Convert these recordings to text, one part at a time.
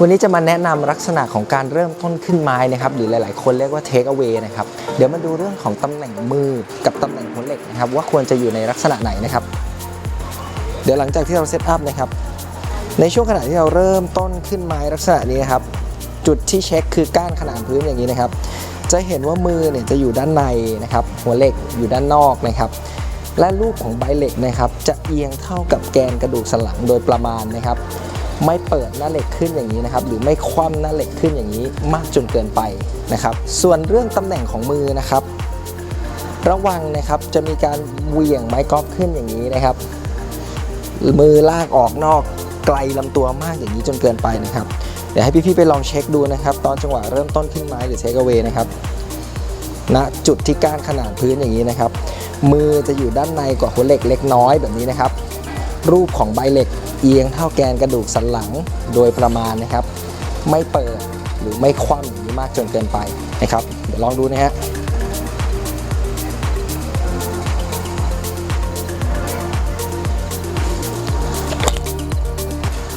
วันนี้จะมาแนะนำลักษณะของการเริ่มต้นขึ้นไม้นะครับหรือหลาย ๆ คนเรียกว่า take away นะครับเดี๋ยวมาดูเรื่องของตำแหน่งมือกับตำแหน่งหัวเหล็กนะครับว่าควรจะอยู่ในลักษณะไหนนะครับ เดี๋ยวหลังจากที่เราเซตอัพนะครับในช่วงขณะที่เราเริ่มต้นขึ้นไม้ลักษณะนี้นะครับ จุดที่เช็คคือก้านขนานพื้นอย่างนี้นะครับ จะเห็นว่ามือเนี่ยจะอยู่ด้านในนะครับ หัวเหล็กอยู่ด้านนอกนะครับ และรูปของใบเหล็กนะครับ จะเอียงเท่ากับแกนกระดูกสันหลังโดยประมาณนะครับ ไม่เปิดหน้าเหล็กขึ้นอย่างนี้นะครับหรือไม่คว่ำหน้าเหล็กขึ้นอย่างนี้มากจนเกินไปนะครับ ส่วนเรื่องตำแหน่งของมือนะครับ ระวังนะครับจะมีการเหวี่ยงไม้กอล์ฟขึ้นอย่างนี้นะครับ มือลากออกนอกไกลลำตัวมากอย่างนี้จนเกินไปนะครับ เดี๋ยวให้พี่ๆไปลองเช็คดูนะครับ ตอนจังหวะเริ่มต้นขึ้นไม้หรือเทคเอา a y นะครับณจุดที่ก้านขนาดพื้นอย่างนี้นะครับ มือจะอยู่ด้านในกว่าหัวเหล็กเล็กน้อยแบบนี้นะครับ รูปของใบเหล็ก เอียงเท่าแกนกระดูกสันหลังโดยประมาณนะครับ ไม่เปิดหรือไม่คว่ำอย่างนี้มากจนเกินไปนะครับ เดี๋ยวลองดูนะฮะ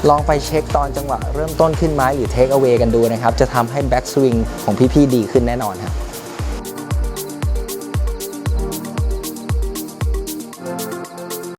ลองไปเช็คตอนจังหวะเริ่มต้นขึ้นไม้หรือเทคเอา a y กันดูนะครับ จะทำให้แบ็กสวิงของพี่ ๆ ดีขึ้นแน่นอนครับ